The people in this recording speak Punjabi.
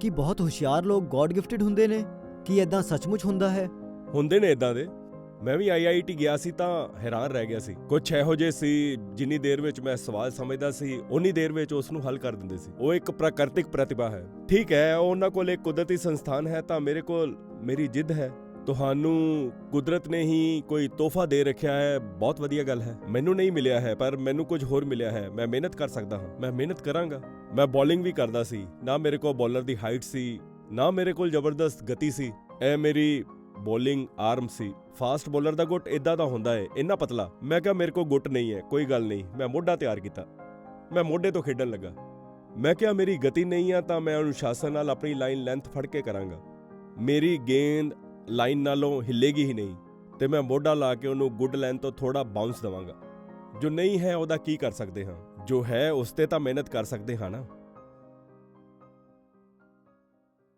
ਕਿ ਬਹੁਤ ਹੁਸ਼ਿਆਰ ਲੋਕ ਗੋਡ ਗਿਫਟਡ ਹੁੰਦੇ ਨੇ? ਕੀ ਇਦਾਂ ਸੱਚਮੁੱਚ ਹੁੰਦਾ ਹੈ? ਹੁੰਦੇ ਨੇ ਇਦਾਂ ਦੇ। ਮੈਂ ਵੀ ਆਈਆਈਟੀ ਗਿਆ ਸੀ ਤਾਂ ਹੈਰਾਨ ਰਹਿ ਗਿਆ ਸੀ। ਕੁਝ ਇਹੋ ਜਿਹੇ ਸੀ ਜਿੰਨੀ ਦੇਰ ਵਿੱਚ ਮੈਂ ਸਵਾਲ ਸਮਝਦਾ ਸੀ ਉਨੀ ਦੇਰ ਵਿੱਚ ਉਸ ਨੂੰ ਹੱਲ ਕਰ ਦਿੰਦੇ ਸੀ। ਉਹ ਇੱਕ ਪ੍ਰਾਕ੍ਰਿਤਿਕ ਪ੍ਰਤਿਭਾ ਹੈ। ਠੀਕ ਹੈ ਉਹਨਾਂ ਕੋਲ ਇੱਕ ਕੁਦਰਤੀ ਸੰਸਥਾਨ ਹੈ ਤਾਂ ਮੇਰੇ ਕੋਲ ਮੇਰੀ ਜਿੱਦ ਹੈ। ਤੁਹਾਨੂੰ ਕੁਦਰਤ ਨੇ ਹੀ ਕੋਈ ਤੋਹਫਾ ਦੇ ਰੱਖਿਆ ਹੈ, ਬਹੁਤ ਵਧੀਆ ਗੱਲ ਹੈ। ਮੈਨੂੰ ਨਹੀਂ ਮਿਲਿਆ ਹੈ, ਪਰ ਮੈਨੂੰ ਕੁਝ ਹੋਰ ਮਿਲਿਆ ਹੈ। ਮੈਂ ਮਿਹਨਤ ਕਰ ਸਕਦਾ ਹਾਂ। ਮੈਂ ਮਿਹਨਤ ਕਰਾਂਗਾ। ਮੈਂ ਬੋਲਿੰਗ ਵੀ ਕਰਦਾ ਸੀ। ਨਾ ਮੇਰੇ ਕੋਲ ਬੋਲਰ ਦੀ ਹਾਈਟ ਸੀ, ਨਾ ਮੇਰੇ ਕੋਲ ਜ਼ਬਰਦਸਤ ਗਤੀ ਸੀ। ਇਹ ਮੇਰੀ ਬੋਲਿੰਗ ਆਰਮ ਸੀ। ਫਾਸਟ ਬੋਲਰ ਦਾ ਗੁੱਟ ਇਦਾਂ ਦਾ ਹੁੰਦਾ ਹੈ ਇੰਨਾ ਪਤਲਾ। ਮੈਂ ਕਿਹਾ, ਮੇਰੇ ਕੋਲ ਗੁੱਟ ਨਹੀਂ ਹੈ, ਕੋਈ ਗੱਲ ਨਹੀਂ। ਮੈਂ ਮੋਢਾ ਤਿਆਰ ਕੀਤਾ। ਮੈਂ ਮੋਢੇ ਤੋਂ ਖੇਡਣ ਲੱਗਾ। ਮੈਂ ਕਿਹਾ, ਮੇਰੀ ਗਤੀ ਨਹੀਂ ਆ ਤਾਂ ਮੈਂ ਅਨੁਸ਼ਾਸਨ ਨਾਲ ਆਪਣੀ ਲਾਈਨ ਲੈਂਥ ਫੜ ਕੇ ਕਰਾਂਗਾ। ਮੇਰੀ ਗੇਂਦ ਲਾਈਨ ਨਾਲੋਂ ਹਿੱਲੇਗੀ ਹੀ ਨਹੀਂ ਤੇ ਮੈਂ ਮੋਢਾ ਲਾ ਕੇ ਉਹਨੂੰ ਗੁੱਡ ਲਾਈਨ ਤੋਂ ਥੋੜਾ ਬਾਉਂਸ ਦਵਾਂਗਾ। ਜੋ ਨਹੀਂ ਹੈ ਉਹਦਾ ਕੀ ਕਰ ਸਕਦੇ ਹਾਂ? ਜੋ ਹੈ ਉਸ ਤੇ ਤਾਂ ਮਿਹਨਤ ਕਰ ਸਕਦੇ ਹਾਂ ਨਾ।